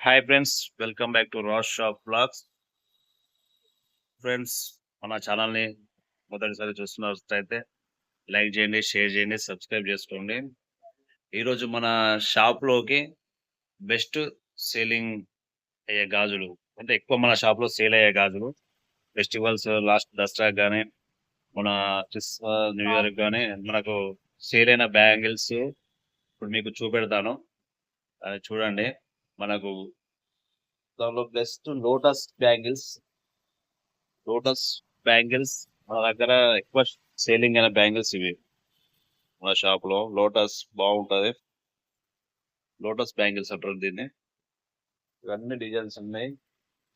Hi friends welcome back to Ross shop blogs friends మన ఛానల్ని మొదటిసారి చూస్తున్నట్లయితే లైక్ చేయండి షేర్ చేయండి సబ్స్క్రైబ్ చేసుకోండి. ఈరోజు మన షాప్లోకి బెస్ట్ సేలింగ్ అయ్యే గాజులు అంటే ఎక్కువ మన షాప్లో సేల్ అయ్యే గాజులు ఫెస్టివల్స్ లాస్ట్ దసరా కానీ మన క్రిస్మస్ న్యూ ఇయర్ కానీ మనకు సేల్ అయిన బ్యాంగిల్స్ ఇప్పుడు మీకు చూపెడతాను. అది చూడండి. మనకు దానిలో best lotus bangles lotus bangles మన దగ్గర ఎక్కువ సేలింగ్ అయిన బ్యాంగిల్స్ ఇవి. మన షాప్లో లోటస్ బాగుంటది. లోటస్ బ్యాంగిల్స్ అంటారు దీన్ని. ఇవన్నీ డిజైన్స్ ఉన్నాయి.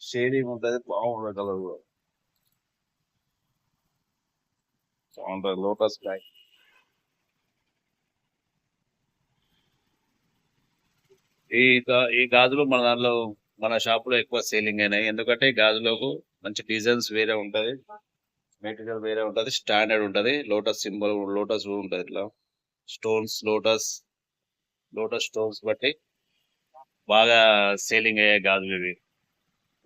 షేడింగ్ ఉంటుంది బాగుంటుంది కలర్ కూడా. బాగుంటుంది లోటస్ బ్యాంగిల్స్ ఈ ఈ గాజులు మన దాంట్లో మన షాప్లో ఎక్కువ సేలింగ్ అయినాయి. ఎందుకంటే ఈ గాజులకు మంచి డిజైన్స్ వేరే ఉంటది. మెటీరియల్ వేరే ఉంటది. స్టాండర్డ్ ఉంటది. లోటస్ సింబల్ లోటస్ కూడా ఉంటది ఇట్లా. స్టోన్స్ లోటస్ లోటస్ స్టోన్స్ బట్టి బాగా సేలింగ్ అయ్యే గాజులు ఇవి.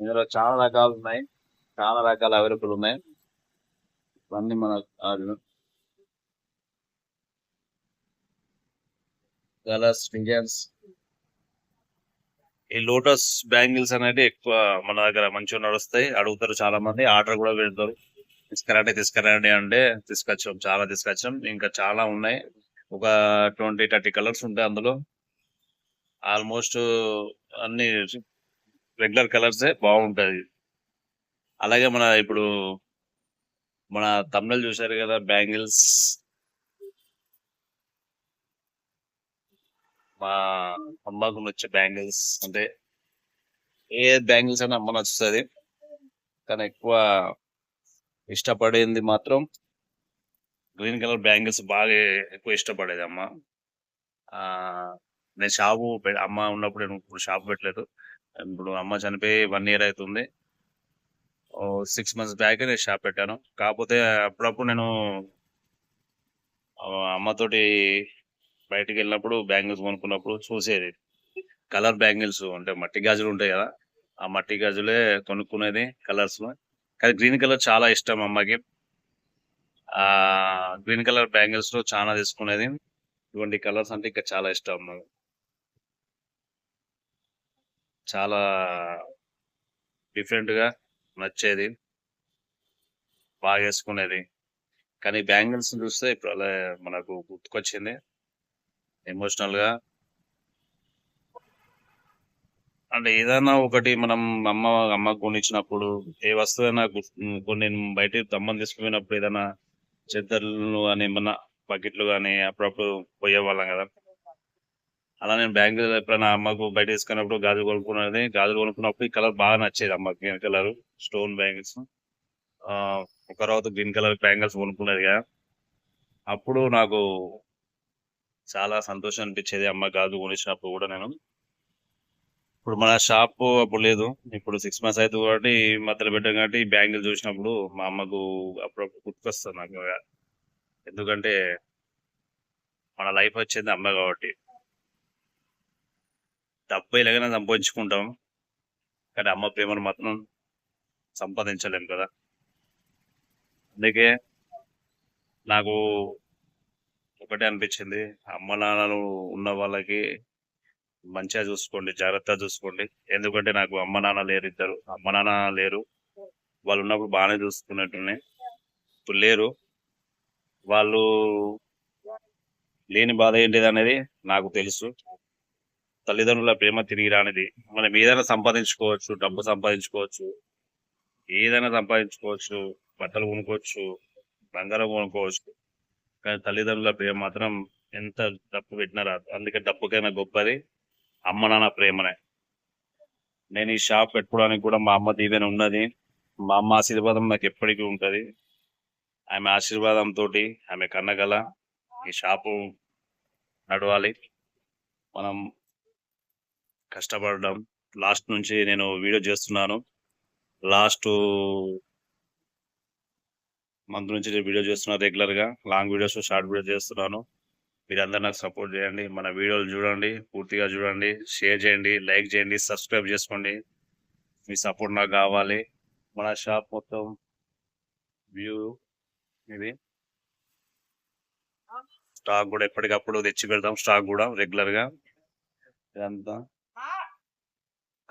ఇందులో చాలా రకాలు ఉన్నాయి. చాలా రకాల అవైలబుల్ ఉన్నాయి. ఇవన్నీ మన గాజులు కలర్స్ డిజైన్స్ ఈ లోటస్ బ్యాంగిల్స్ అనేది ఎక్కువ మన దగ్గర మంచిగా నడుస్తాయి. అడుగుతారు చాలా మంది ఆర్డర్ కూడా పెడతారు. తీసుకురండి తీసుకురండి అంటే తీసుకొచ్చాం చాలా తీసుకొచ్చాం. ఇంకా చాలా ఉన్నాయి. ఒక ట్వంటీ థర్టీ కలర్స్ ఉంటాయి అందులో. ఆల్మోస్ట్ అన్ని రెగ్యులర్ కలర్సే బాగుంటాయి. అలాగే మన ఇప్పుడు మన తమిళ చూశారు కదా బ్యాంగిల్స్. మా అమ్మకు నచ్చే బ్యాంగిల్స్ అంటే ఏ బ్యాంగిల్స్ అయినా అమ్మ నచ్చుతుంది. కానీ ఎక్కువ ఇష్టపడేది మాత్రం గ్రీన్ కలర్ బ్యాంగిల్స్ బాగా ఎక్కువ ఇష్టపడేది అమ్మ. నేను షాపు అమ్మ ఉన్నప్పుడు నేను ఇప్పుడు షాప్ పెట్టలేదు. ఇప్పుడు అమ్మ చనిపోయి వన్ ఇయర్ అవుతుంది సిక్స్ మంత్స్ బ్యాక్ నేను షాప్ పెట్టాను. కాకపోతే అప్పుడప్పుడు నేను అమ్మతోటి బయటకు వెళ్ళినప్పుడు బ్యాంగిల్స్ కొనుక్కున్నప్పుడు చూసేది. కలర్ బ్యాంగిల్స్ అంటే మట్టి గాజులు ఉంటాయి కదా ఆ మట్టి గాజులే కొనుక్కునేది కలర్స్ కానీ గ్రీన్ కలర్ చాలా ఇష్టం అమ్మకి. ఆ గ్రీన్ కలర్ బ్యాంగిల్స్లో చాలా తీసుకునేది. ఇటువంటి కలర్స్ అంటే ఇంకా చాలా ఇష్టం అమ్మకి. చాలా డిఫరెంట్గా నచ్చేది. బాగా వేసుకునేది. కానీ బ్యాంగిల్స్ చూస్తే ఇప్పుడు అలా మనకు గుర్తుకొచ్చింది. ఎమోషనల్గా. అంటే ఏదైనా ఒకటి మనం అమ్మ అమ్మ కొనిచ్చినప్పుడు ఏ వస్తువైనా కొన్ని బయట తమ్మని తీసుకుపోయినప్పుడు ఏదైనా చెద్దర్లు అని ఏమన్నా బకెట్లు కానీ అప్పుడప్పుడు పోయేవాళ్ళం కదా. అలా నేను బ్యాంక్ ఎప్పుడైనా అమ్మకు బయట తీసుకున్నప్పుడు గాజులు కొనుక్కున్నది గాజులు కొనుక్కున్నప్పుడు ఈ కలర్ బాగా నచ్చేది అమ్మకి గ్రీన్ కలర్ స్టోన్ బ్యాంగిల్స్. ఒక తర్వాత గ్రీన్ కలర్ బ్యాంగిల్స్ కొనుక్కున్నది కదా. అప్పుడు నాకు చాలా సంతోషం అనిపించేది. అమ్మ గాజు కొనిచ్చినప్పుడు కూడా నేను. ఇప్పుడు మన షాప్ అప్పుడు లేదు. ఇప్పుడు సిక్స్ మంత్స్ అవుతుంది కాబట్టి మధ్యలో పెట్టాం కాబట్టి బ్యాంగిల్ చూసినప్పుడు మా అమ్మకు అప్పుడప్పుడు గుర్తుకొస్తుంది నాకు. ఎందుకంటే మన లైఫ్ వచ్చింది అమ్మ కాబట్టి. డెబ్బై ఎలాగైనా సంపాదించుకుంటాం. కానీ అమ్మ ప్రేమను మాత్రం సంపాదించలేం కదా. అందుకే నాకు ఒకటే అనిపించింది. అమ్మ నాన్నలు ఉన్న వాళ్ళకి మంచిగా చూసుకోండి జాగ్రత్తగా చూసుకోండి. ఎందుకంటే నాకు అమ్మ నాన్న లేరు ఇద్దరు. అమ్మ నాన్న లేరు. వాళ్ళు ఉన్నప్పుడు బాగానే చూసుకున్నట్టునే ఇప్పుడు లేరు. వాళ్ళు లేని బాధ ఏంటిది అనేది నాకు తెలుసు. తల్లిదండ్రుల ప్రేమ తిరిగి రానిది. మనం ఏదైనా సంపాదించుకోవచ్చు డబ్బు సంపాదించుకోవచ్చు ఏదైనా సంపాదించుకోవచ్చు బట్టలు కొనుక్కోవచ్చు బంగారం కొనుక్కోవచ్చు. కానీ తల్లిదండ్రుల ప్రేమ మాత్రం ఎంత డబ్బు పెట్టినా రాదు. అందుకే డబ్బుకైనా గొప్పది. అమ్మ నాన్న ప్రేమనే. నేను ఈ షాప్ పెట్టుకోవడానికి కూడా మా అమ్మ దీవెన ఉన్నది. మా అమ్మ ఆశీర్వాదం నాకు ఎప్పటికీ ఉంటుంది. ఆమె ఆశీర్వాదంతో ఆమె కన్నగల ఈ షాపు నడవాలి. మనం కష్టపడడం. లాస్ట్ నుంచి నేను వీడియో చేస్తున్నాను. లాస్ట్ మంత్ నుంచి నేను వీడియో చేస్తున్నాను రెగ్యులర్గా. లాంగ్ వీడియోస్ షార్ట్ వీడియో చేస్తున్నాను. మీరందరూ నాకు సపోర్ట్ చేయండి. మన వీడియోలు చూడండి పూర్తిగా చూడండి షేర్ చేయండి లైక్ చేయండి సబ్స్క్రైబ్ చేసుకోండి. మీ సపోర్ట్ నాకు కావాలి. మన షాప్ మొత్తం వ్యూ ఇది. స్టాక్ కూడా ఎప్పటికప్పుడు తెచ్చి పెడతాం. స్టాక్ కూడా రెగ్యులర్గా ఇదంతా.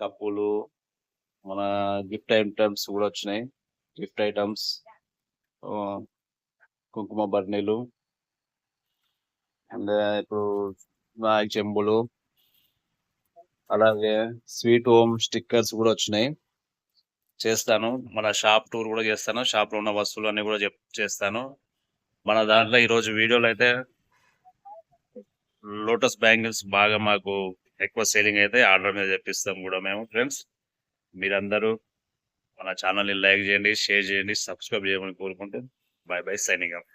కప్పులు మన గిఫ్ట్ ఐటమ్స్ కూడా వచ్చినాయి. Gift items. కుంకుమ బర్నీలు అండ్ ఇప్పుడు నాయక్ చెంబులు అలాగే స్వీట్ హోమ్ స్టిక్కర్స్ కూడా వచ్చినాయి. చేస్తాను. మన షాప్ టూర్ కూడా చేస్తాను. షాప్లో ఉన్న వస్తువులు అన్ని కూడా చెప్ చేస్తాను. మన దాంట్లో ఈ రోజు వీడియోలో అయితే లోటస్ బ్యాంగిల్స్ బాగా మాకు ఎక్కువ సేలింగ్ అయితే ఆర్డర్ మీద తెప్పిస్తాం కూడా మేము. ఫ్రెండ్స్ మీరందరూ మన ఛానల్ని లైక్ చేయండి షేర్ చేయండి సబ్స్క్రైబ్ చేయమని కోరుకుంటూ బై బై సైనింగ్ అప్